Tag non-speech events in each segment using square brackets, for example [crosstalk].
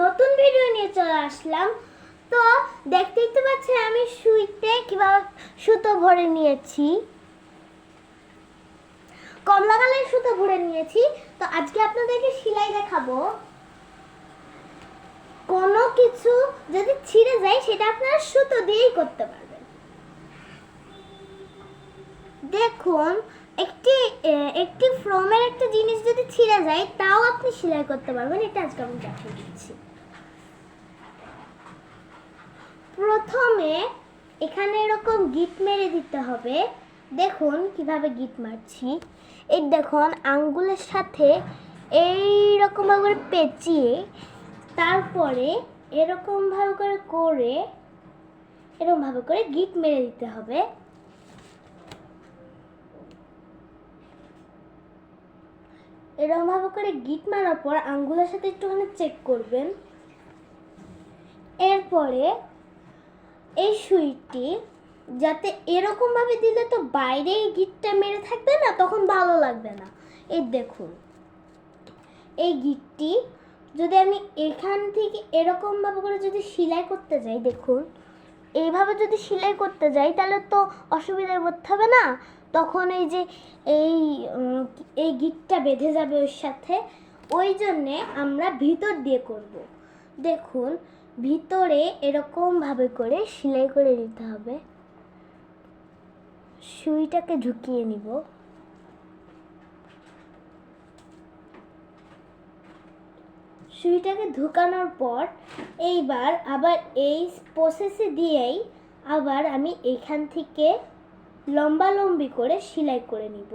নতুন ভিডিও নিয়ে চলে আসলাম। তো দেখতেই তো পাচ্ছেন, আমি সুইতে কীভাবে সুতো ভরে নিয়েছি। কমলা কালারের সুতো ভরে নিয়েছি। তো আজকে আপনাদেরকে সেলাই দেখাবো। কোনো কিছু যদি ছিঁড়ে যায়, সেটা আপনারা সুতো দিয়েই করতে পারবেন। দেখুন, একটি একটি ফ্রমের একটা জিনিস যদি ছিঁড়ে যায়, তাও আপনি সেলাই করতে পারবেন। এটা আজকে আমি দেখিয়ে দিচ্ছি। প্রথমে এখানে এরকম গিট মেরে দিতে হবে। দেখুন কীভাবে গিট মারছি। এই দেখুন, আঙ্গুলের সাথে এই রকম ভাবে পেঁচিয়ে তারপরে এরকম ভাবে করে করে এরকম ভাবে করে গিট মেরে দিতে হবে। এরকম ভাবে করে গিট মারার পর আঙ্গুলের সাথে একটুখানি চেক করবেন। এরপরে এই সুইটি যাতে এরকম ভাবে দিলে তো বাইরে এই গিটটা মেরে থাকবে না, তখন ভালো লাগবে না। এই দেখুন, এই গিটটি যদি আমি এখান থেকে এরকম ভাবে করে যদি সেলাই করতে যাই, দেখুন, এইভাবে যদি সেলাই করতে যাই, তাহলে তো অসুবিধায় পড়তে হবে না। তখন এই যে এই এই গিটটা বেঁধে যাবে ওর সাথে, ওই জন্যে আমরা ভিতর দিয়ে করব। দেখুন ভিতরে এরকম ভাবে করে সেলাই করে নিতে হবে। সুইটাকে ঢুকিয়ে নিব। সুইটাকে ঢুকানোর পর এইবার আবার এই প্রসেসে দিয়েই আবার আমি এখান থেকে লম্বা লম্বি করে সেলাই করে নিব।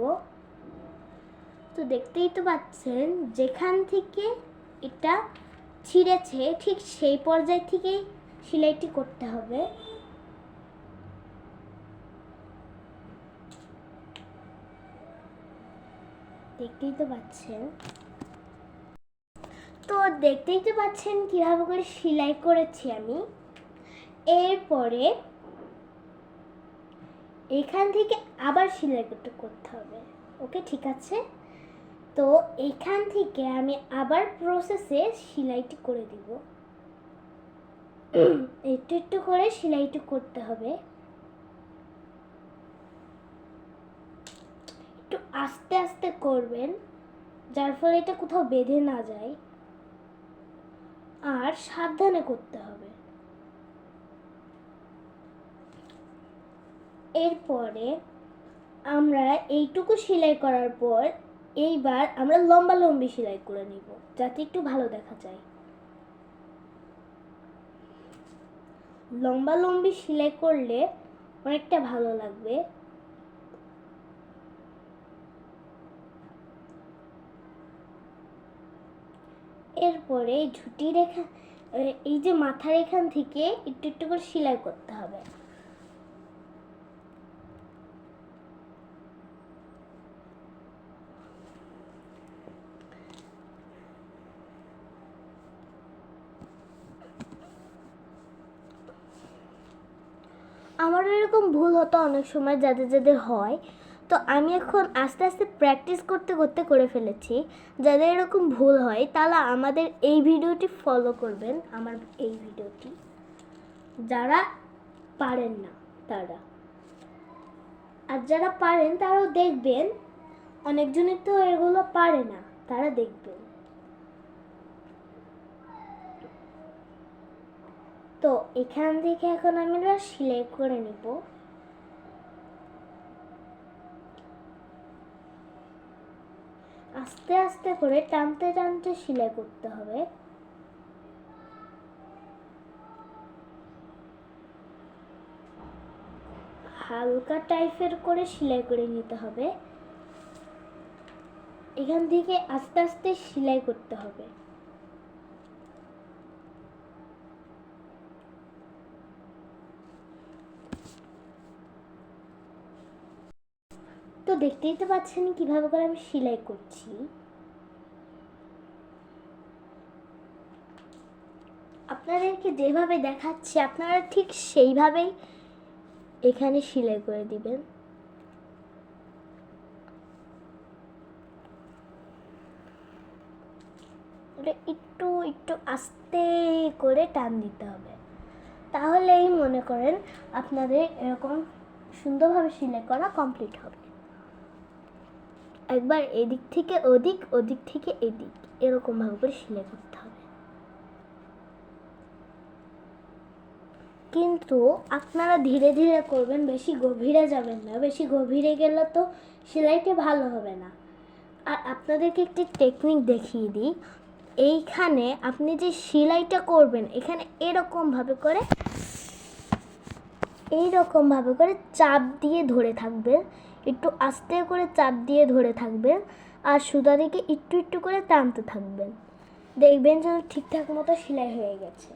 তো দেখতেই তো পাচ্ছেন, যেখান থেকে এটা ছিঁড়েছে, ঠিক সেই পর্যায় থেকেই সেলাইটি করতে হবে। দেখতেই তো পাচ্ছেন। তো দেখতেই তো পাচ্ছেন কীভাবে করে সেলাই করেছি আমি। এরপরে এখান থেকে আবার সেলাই করতে করতে হবে। ওকে, ঠিক আছে? তো এখান থেকে আমি আবার প্রসেসে সেলাইটি করে দিব। [coughs] একটু একটু করে সেলাইটি করতে হবে। একটু আস্তে আস্তে করবেন যার ফলে এটা কোথাও বেঁধে না যায়। আর সাবধানে করতে হবে। এরপরে আমরা এইটুকু সেলাই করার পর এইবার আমরা লম্বা লম্বি সেলাই করে নিব, যাতে একটু ভালো দেখা যায়। লম্বা লম্বি সেলাই করলে অনেকটা ভালো লাগবে। এরপরে ঝুটি রেখা এই যে মাথার এখান থেকে একটু একটু করে সেলাই করতে হবে। আমারও এরকম ভুল হতো অনেক সময় যাদের যাদের হয়। তো আমি এখন আস্তে আস্তে প্র্যাকটিস করতে করতে করে ফেলেছি। যাদের এরকম ভুল হয় তাহলে আমাদের এই ভিডিওটি ফলো করবেন, আমার এই ভিডিওটি। যারা পারেন না, তারা। আর যারা পারেন, তারাও দেখবেন। অনেকজনের তো এগুলো পারে না, তারা দেখবেন। তো এখান থেকে এখন আমরা সেলাই করে নিব। আস্তে আস্তে করে টানতে টানতে সেলাই করতে হবে। হালকা টাইপের করে সেলাই করে নিতে হবে। এখান থেকে আস্তে আস্তে সেলাই করতে হবে। তো দেখতেই তো পাচ্ছেন কীভাবে করে আমি সেলাই করছি। আপনাদেরকে যেভাবে দেখাচ্ছি, আপনারা ঠিক সেইভাবেই এখানে সেলাই করে দিবেন। একটু একটু আস্তে করে টান দিতে হবে। তাহলেই মনে করেন আপনাদের এরকম সুন্দরভাবে সেলাই করা কমপ্লিট হবে। একবার এদিক থেকে ওদিক ওদিক থেকে এদিক। এরকম ভাবে করে সেলাই করতে হবে। কিন্তু আপনারা ধীরে ধীরে করবেন, বেশি গভীরে যাবেন না। বেশি গভীরে গেলে তো সেলাইটা ভালো হবে না। আর আপনাদেরকে একটি টেকনিক দেখিয়ে দিই। এইখানে আপনি যে সেলাইটা করবেন, এখানে এরকম ভাবে করে, এইরকম ভাবে করে চাপ দিয়ে ধরে থাকবেন। একটু আস্তে করে চাপ দিয়ে ধরে থাকবেন আর সুতা থেকে একটু একটু করে টানতে থাকবেন। দেখবেন যেন ঠিকঠাক মতো সেলাই হয়ে গেছে।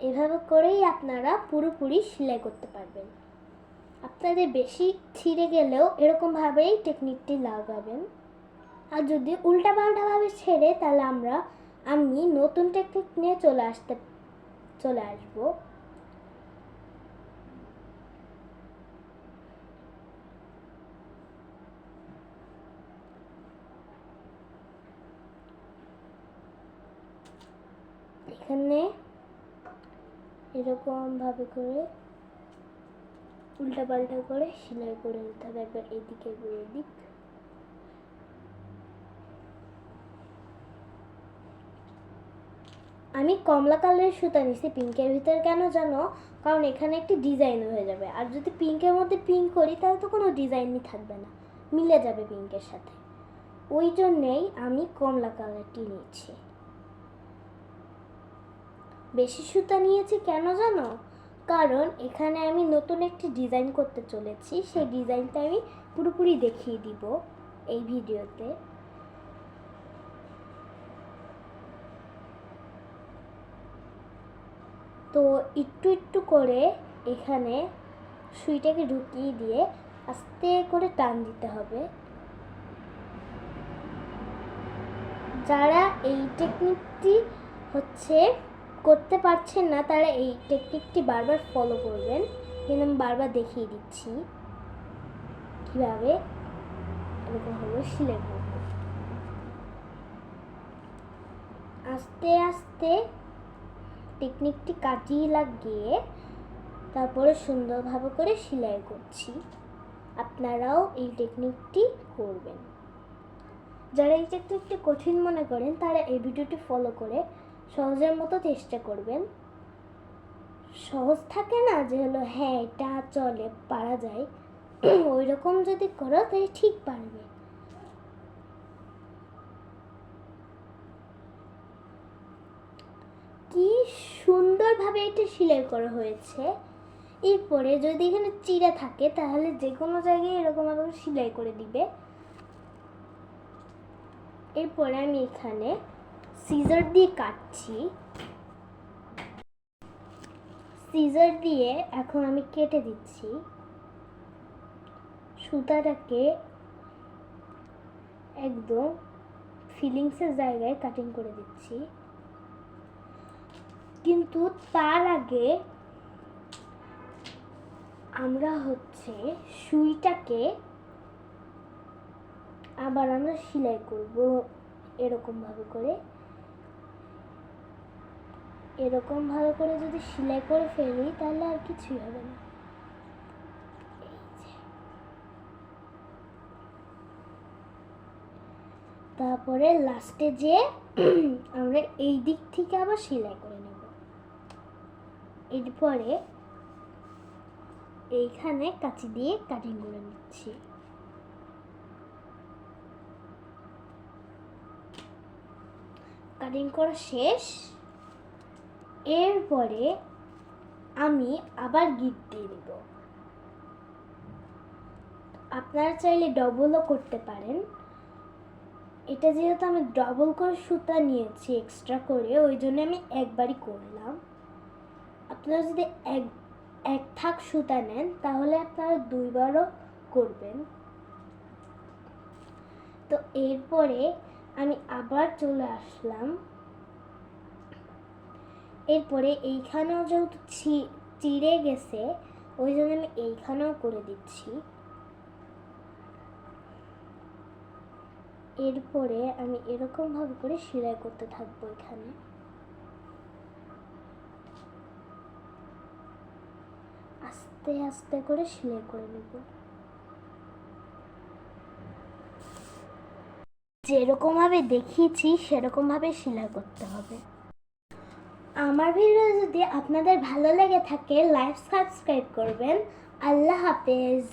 এভাবে করেই আপনারা পুরোপুরি সেলাই করতে পারবেন। আপনাদের বেশি ছিঁড়ে গেলেও এরকমভাবেই টেকনিকটি লাগাবেন। আর যদি উল্টাপাল্টাভাবে ছেড়ে, তাহলে আমরা, আমি নতুন টেকনিক নিয়ে চলে আসতে চলে আসব। এখানে এরকম ভাবে করে উল্টা পাল্টা করে সেলাই করে নিতে হবে। একবার এদিকে এদিক। আমি কমলা কালারের সুতা নিছি, পিঙ্কের ভিতরে কেন জানো? কারণ এখানে একটি ডিজাইন হয়ে যাবে। আর যদি পিঙ্কের মধ্যে পিঙ্ক করি, তাহলে তো কোনো ডিজাইনই থাকবে না। মিলে যাবে পিঙ্কের সাথে। ওই জন্যেই আমি কমলা কালারটি নিয়েছি। বেশি সুতা নিয়েছি কেন জানো? কারণ এখানে আমি নতুন একটি ডিজাইন করতে চলেছি। সেই ডিজাইনটা আমি পুরোপুরি দেখিয়ে দিব এই ভিডিওতে। তো একটু একটু করে এখানে সুইটাকে ঢুকিয়ে দিয়ে আস্তে করে টান দিতে হবে। যারা এই টেকনিকটি হচ্ছে করতে পারছেন না, তারা এই টেকনিকটি বারবার ফলো করবেন। কিন্তু আমি বারবার দেখিয়ে দিচ্ছি কীভাবে এরকমভাবে সেলাই করব আস্তে আস্তে টেকনিকটি কাটিয়ে লাগিয়ে তারপরে সুন্দরভাবে করে সেলাই করছি। আপনারাও এই টেকনিকটি করবেন। যারা এই টেকনিকটি কঠিন মনে করেন, তারা এই ভিডিওটি ফলো করে সহজের মতো চেষ্টা করবেন। সহজ থাকে না যে হলো হ্যাঁ এটা চলে, পারা যায়। [clears throat] ওই রকম যদি করো, তাহলে ঠিক পারবে। সুন্দরভাবে এটা সেলাই করা হয়েছে। এরপরে যদি এখানে চিড়ে থাকে, তাহলে যে কোনো জায়গায় এরকম এরকমভাবে সেলাই করে দিবে। এরপরে আমি এখানে সিজার দিয়ে কাটছি। সিজার দিয়ে এখন আমি কেটে দিচ্ছি। সুতাটাকে একদম ফিলিংসের জায়গায় কাটিং করে দিচ্ছি। কিন্তু তার আগে আমরা হচ্ছে সুইটাকে আবার আমরা সেলাই করব এরকম ভাবে করে এরকম ভাবে করে যদি সেলাই করে ফেলি তাহলে আর কিছুই হবে না। তারপরে লাস্টে যে আমরা এই দিক থেকে আবার সেলাই করে এরপরে এইখানে কাঁচি দিয়ে কাটিং করে নিচ্ছি। কাটিং করা শেষ। এরপরে আমি আবার গিট দিয়ে দেব। আপনারা চাইলে ডবলও করতে পারেন। এটা যেহেতু আমি ডবল করে সুতা নিয়েছি এক্সট্রা করে, ওই জন্য আমি একবারই করলাম। আপনারা যদি এক এক থাক সুতা নেন, তাহলে আপনারা দুইবারও করবেন। তো এরপরে আমি আবার চলে আসলাম। এরপরে এইখানেও যেহেতু চিড়ে গেছে, ওই জন্য আমি এইখানেও করে দিচ্ছি। এরপরে আমি এরকম ভাবে করে সেলাই করতে থাকব এখানে। আস্তে আস্তে করে সেলাই করে নেব। যেরকম ভাবে দেখিয়েছি সেরকম ভাবে সেলাই করতে হবে। আমার ভিডিও যদি আপনাদের ভালো লেগে থাকে, লাইক, সাবস্ক্রাইব করবেন। আল্লাহ হাফেজ।